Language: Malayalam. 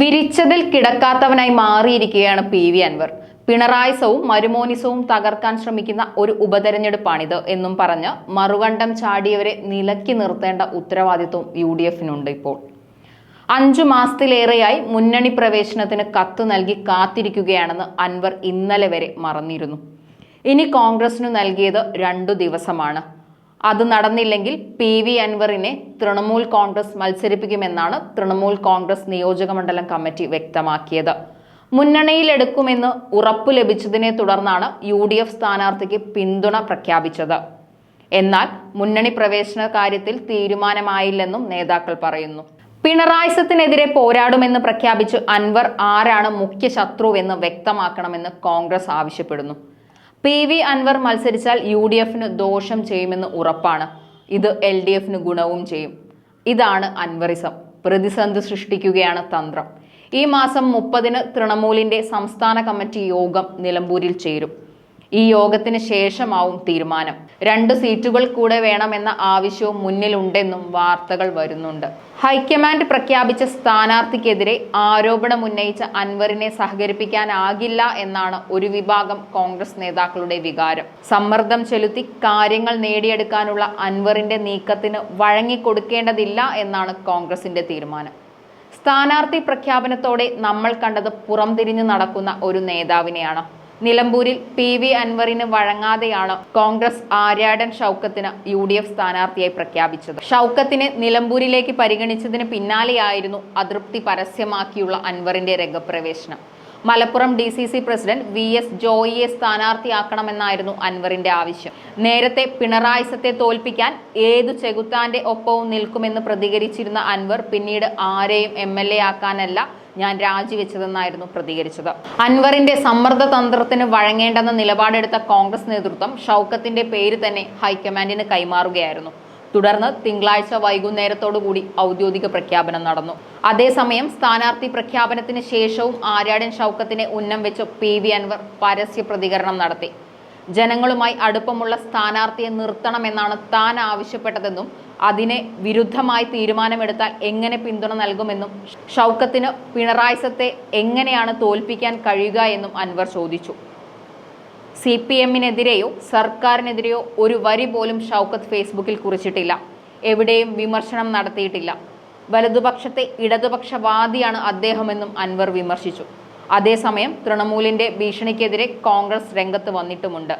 വിരിച്ചതിൽ കിടക്കാത്തവനായി മാറിയിരിക്കുകയാണ് പി വി അൻവർ. പിണറായിസവും മരുമോനിസവും തകർക്കാൻ ശ്രമിക്കുന്ന ഒരു ഉപതെരഞ്ഞെടുപ്പാണിത് എന്നും പറഞ്ഞ് മറുകണ്ഠം ചാടിയവരെ നിലക്കി നിർത്തേണ്ട ഉത്തരവാദിത്വം യു ഡി എഫിനുണ്ട് ഇപ്പോൾ. അഞ്ചു മാസത്തിലേറെയായി മുന്നണി പ്രവേശനത്തിന് കത്ത് നൽകി കാത്തിരിക്കുകയാണെന്ന് അൻവർ ഇന്നലെ വരെ മറന്നിരുന്നു. ഇനി കോൺഗ്രസിനു നൽകിയത് രണ്ടു ദിവസമാണ്. അത് നടന്നില്ലെങ്കിൽ പി വി അൻവറിനെ തൃണമൂൽ കോൺഗ്രസ് മത്സരിപ്പിക്കുമെന്നാണ് തൃണമൂൽ കോൺഗ്രസ് നിയോജക മണ്ഡലം കമ്മിറ്റി വ്യക്തമാക്കിയത്. മുന്നണിയിലെടുക്കുമെന്ന് ഉറപ്പു ലഭിച്ചതിനെ തുടർന്നാണ് യു ഡി എഫ് സ്ഥാനാർത്ഥിക്ക് പിന്തുണ പ്രഖ്യാപിച്ചത്. എന്നാൽ മുന്നണി പ്രവേശന കാര്യത്തിൽ തീരുമാനമായില്ലെന്നും നേതാക്കൾ പറയുന്നു. പിണറായിസത്തിനെതിരെ പോരാടുമെന്ന് പ്രഖ്യാപിച്ച് അൻവർ ആരാണ് മുഖ്യ ശത്രുവെന്ന് വ്യക്തമാക്കണമെന്ന് കോൺഗ്രസ് ആവശ്യപ്പെടുന്നു. പി വി അൻവർ മത്സരിച്ചാൽ യു ഡി എഫിന് ദോഷം ചെയ്യുമെന്ന് ഉറപ്പാണ്. ഇത് എൽ ഡി എഫിന് ഗുണവും ചെയ്യും. ഇതാണ് അൻവറിസം. പ്രതിസന്ധി സൃഷ്ടിക്കുകയാണ് തന്ത്രം. ഈ മാസം മുപ്പതിന് തൃണമൂലിന്റെ സംസ്ഥാന കമ്മിറ്റി യോഗം നിലമ്പൂരിൽ ചേരും. ഈ യോഗത്തിന് ശേഷമാവും തീരുമാനം. രണ്ട് സീറ്റുകൾ കൂടെ വേണമെന്ന ആവശ്യവും മുന്നിലുണ്ടെന്നും വാർത്തകൾ വരുന്നുണ്ട്. ഹൈക്കമാൻഡ് പ്രഖ്യാപിച്ച സ്ഥാനാർത്ഥിക്കെതിരെ ആരോപണം ഉന്നയിച്ച അൻവറിനെ സഹകരിപ്പിക്കാനാകില്ല എന്നാണ് ഒരു വിഭാഗം കോൺഗ്രസ് നേതാക്കളുടെ വികാരം. സമ്മർദ്ദം ചെലുത്തി കാര്യങ്ങൾ നേടിയെടുക്കാനുള്ള അൻവറിന്റെ നീക്കത്തിന് വഴങ്ങിക്കൊടുക്കേണ്ടതില്ല എന്നാണ് കോൺഗ്രസിന്റെ തീരുമാനം. സ്ഥാനാർത്ഥി പ്രഖ്യാപനത്തോടെ നമ്മൾ കണ്ടത് പുറംതിരിഞ്ഞു നടക്കുന്ന ഒരു നേതാവിനെയാണ്. നിലമ്പൂരിൽ പി വി അൻവറിന് വഴങ്ങാതെയാണ് കോൺഗ്രസ് ആര്യാടൻ ഷൗക്കത്തിന് യു ഡി എഫ് സ്ഥാനാർത്ഥിയായി പ്രഖ്യാപിച്ചത്. ഷൗക്കത്തിനെ നിലമ്പൂരിലേക്ക് പരിഗണിച്ചതിന് പിന്നാലെയായിരുന്നു അതൃപ്തി പരസ്യമാക്കിയുള്ള അൻവറിന്റെ രംഗപ്രവേശനം. Malappuram D C C president V S ജോയിയെ സ്ഥാനാർത്ഥിയാക്കണമെന്നായിരുന്നു അൻവറിന്റെ ആവശ്യം. നേരത്തെ പിണറായിസത്തെ തോൽപ്പിക്കാൻ ഏതു ചെകുത്താന്റെ ഒപ്പവും നിൽക്കുമെന്ന് പ്രതികരിച്ചിരുന്ന അൻവർ പിന്നീട് ആരെയും എം എൽ എ ആക്കാനല്ല ഞാൻ രാജിവെച്ചതെന്നായിരുന്നു പ്രതികരിച്ചത്. അൻവറിന്റെ സമ്മർദ്ദ തന്ത്രത്തിന് വഴങ്ങേണ്ടെന്ന നിലപാടെടുത്ത കോൺഗ്രസ് നേതൃത്വം ഷൗക്കത്തിന്റെ പേര് തന്നെ ഹൈക്കമാൻഡിന് കൈമാറുകയായിരുന്നു. തുടർന്ന് തിങ്കളാഴ്ച വൈകുന്നേരത്തോടുകൂടി ഔദ്യോഗിക പ്രഖ്യാപനം നടന്നു. അതേസമയം സ്ഥാനാർത്ഥി പ്രഖ്യാപനത്തിന് ശേഷവും ആര്യാടൻ ഷൗക്കത്തിനെ ഉന്നം വെച്ച് പി വി അൻവർ പരസ്യ പ്രതികരണം നടത്തി. ജനങ്ങളുമായി അടുപ്പമുള്ള സ്ഥാനാർത്ഥിയെ നിർത്തണമെന്നാണ് താൻ ആവശ്യപ്പെട്ടതെന്നും അതിനെ വിരുദ്ധമായി തീരുമാനമെടുത്താൽ എങ്ങനെ പിന്തുണ നൽകുമെന്നും ഷൗക്കത്തിന് പിണറായിസത്തെ എങ്ങനെയാണ് തോൽപ്പിക്കാൻ കഴിയുക എന്നും അൻവർ ചോദിച്ചു. സി പി എമ്മിനെതിരെയോ സർക്കാരിനെതിരെയോ ഒരു വരി പോലും ഷൗക്കത്ത് ഫേസ്ബുക്കിൽ കുറിച്ചിട്ടില്ല. എവിടെയും വിമർശനം നടത്തിയിട്ടില്ല. വലതുപക്ഷത്തെ ഇടതുപക്ഷവാദിയാണ് അദ്ദേഹമെന്നും അൻവർ വിമർശിച്ചു. അതേസമയം തൃണമൂലിന്റെ ഭീഷണിക്കെതിരെ കോൺഗ്രസ് രംഗത്ത് വന്നിട്ടുമുണ്ട്.